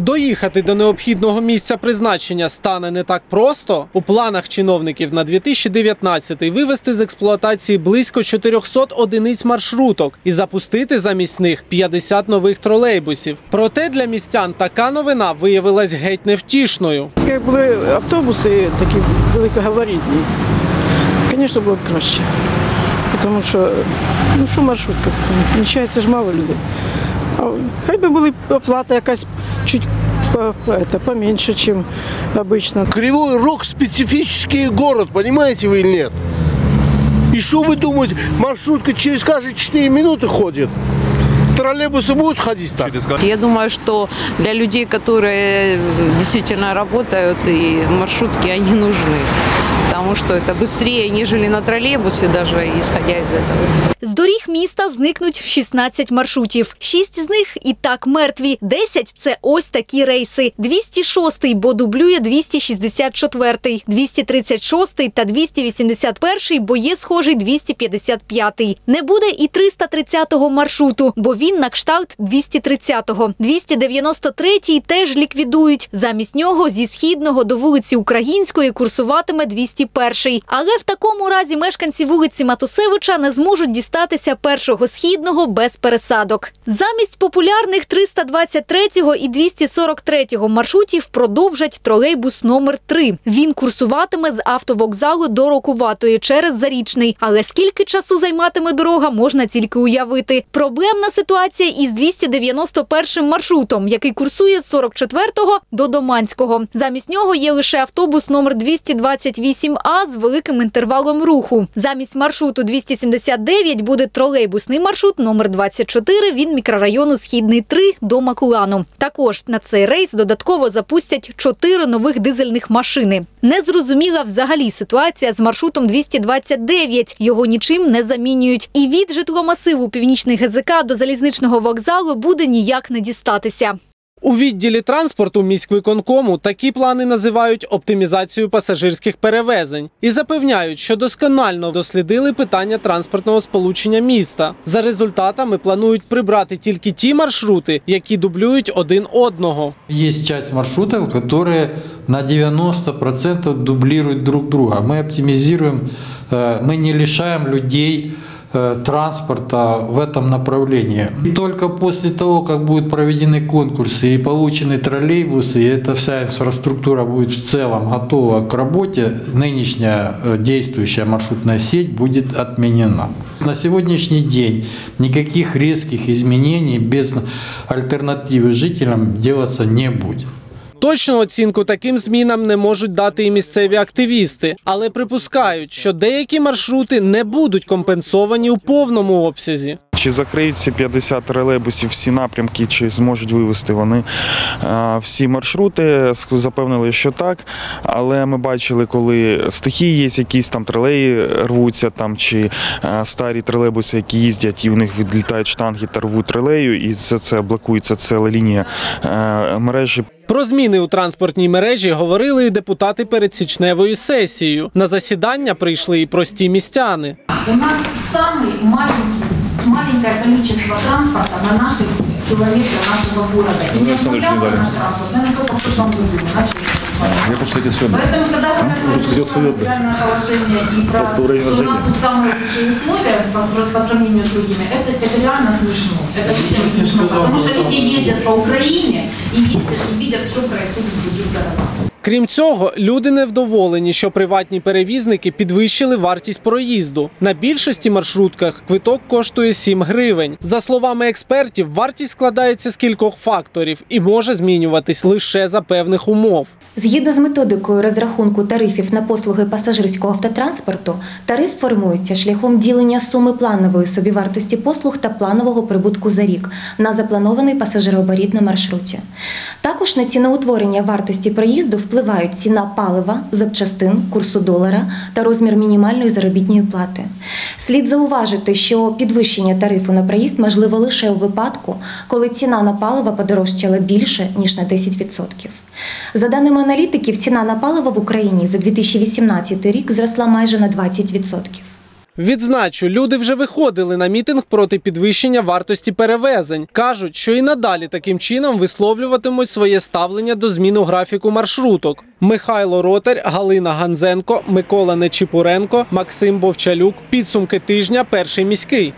Доїхати до необхідного місця призначення стане не так просто. У планах чиновників на 2019-й вивести з експлуатації близько 400 одиниць маршруток і запустити замість них 50 нових тролейбусів. Проте для містян така новина виявилась геть невтішною. Як були автобуси такі великогабаритні, звісно, було б краще. Тому що, ну що маршрутка, там, ж мало людей. Хай би були оплата якась чуть по- это, поменьше, ніж обычно. Кривой Рог специфический город, понимаете вы или нет? И что вы думаете, маршрутка через каждые 4 минуты ходит? Троллейбусы будут ходить так? Я думаю, что для людей, которые действительно работают, и маршрутки, они нужны. Потому что это быстрее, нежели на троллейбусе, даже исходя из этого. З доріг міста зникнуть 16 маршрутів. Шість з них і так мертві. 10 – це ось такі рейси. 206-й, бо дублює 264-й, 236-й та 281-й, бо є схожий 255-й. Не буде і 330-го маршруту, бо він на кшталт 230-го. 293-й теж ліквідують. Замість нього зі східного до вулиці Української курсуватиме 201-й. Але в такому разі мешканці вулиці Матусевича не зможуть дістатися першого східного без пересадок. Замість популярних 323-го і 243-го маршрутів продовжать тролейбус номер 3 Він курсуватиме з автовокзалу до Рокуватої через Зарічний. Але скільки часу займатиме дорога, можна тільки уявити. Проблемна ситуація із 291 маршрутом, який курсує з 44-го до Доманського. Замість нього є лише автобус номер 228А з великим інтервалом руху. Замість маршруту 279 буде тролейбусний маршрут номер 24 від мікрорайону Східний 3 до Макулану. Також на цей рейс додатково запустять чотири нових дизельних машини. Незрозуміла взагалі ситуація з маршрутом 229. Його нічим не замінюють. І від житломасиву Північний ГЗК до залізничного вокзалу буде ніяк не дістатися. У відділі транспорту міськвиконкому такі плани називають оптимізацією пасажирських перевезень і запевняють, що досконально дослідили питання транспортного сполучення міста. За результатами планують прибрати тільки ті маршрути, які дублюють один одного. Есть часть маршрутов, которые на 90% дублируют друг друга. Мы оптимизируем, э, мы не лишаем людей э, Транспорта в этом направлении. И только после того, как будут проведены конкурсы и получены троллейбусы, и эта вся инфраструктура будет в целом готова к работе, нынешняя э, действующая маршрутная сеть будет отменена. На сегодняшний день никаких резких изменений без альтернативы жителям делаться не будет. Точну оцінку таким змінам не можуть дати і місцеві активісти, але припускають, що деякі маршрути не будуть компенсовані у повному обсязі. Чи закриють ці 50 тролейбусів всі напрямки, чи зможуть вивести вони всі маршрути? Запевнили, що так. Але ми бачили, коли стихії є, якісь там тролеї рвуться, там чи старі тролейбуси, які їздять, і в них відлітають штанги та рвуть тролею, і це, це блокується ціла лінія мережі. Про зміни у транспортній мережі говорили і депутати перед січневою сесією. На засідання прийшли і прості містяни. У нас самый маленький, маленькое количество транспорта на наших километрах нашего города. И не обновлялся наш транспорт, наверное, только в прошлом году мы начали. Я просто хотел сегодня. Поэтому, когда говорят про хотел свое отдать. социальное положение и про Просто время что у нас рождения. тут самые лучшие условия по, сра- по сравнению с другими, это, это реально смешно. Это совсем смешно, потому что люди ездят по Украине и ездят и видят, что происходит в других городах. Крім цього, люди невдоволені, що приватні перевізники підвищили вартість проїзду. На більшості маршрутках квиток коштує 7 гривень. За словами експертів, вартість складається з кількох факторів і може змінюватись лише за певних умов. Згідно з методикою розрахунку тарифів на послуги пасажирського автотранспорту, тариф формується шляхом ділення суми планової собівартості послуг та планового прибутку за рік на запланований пасажирооборіт на маршруті. Також на ціноутворення вартості проїзду впливають ціна палива, запчастин, курсу долара та розмір мінімальної заробітної плати. Слід зауважити, що підвищення тарифу на проїзд можливо лише у випадку, коли ціна на паливо подорожчала більше ніж на 10%. За даними аналітиків, ціна на паливо в Україні за 2018 рік зросла майже на 20%. Відзначу, люди вже виходили на мітинг проти підвищення вартості перевезень. кажуть, що і надалі таким чином висловлюватимуть своє ставлення до зміну графіку маршруток. Михайло Ротар, Галина Ганзенко, Микола Нечіпуренко, Максим Бовчалюк. Підсумки тижня. Перший міський.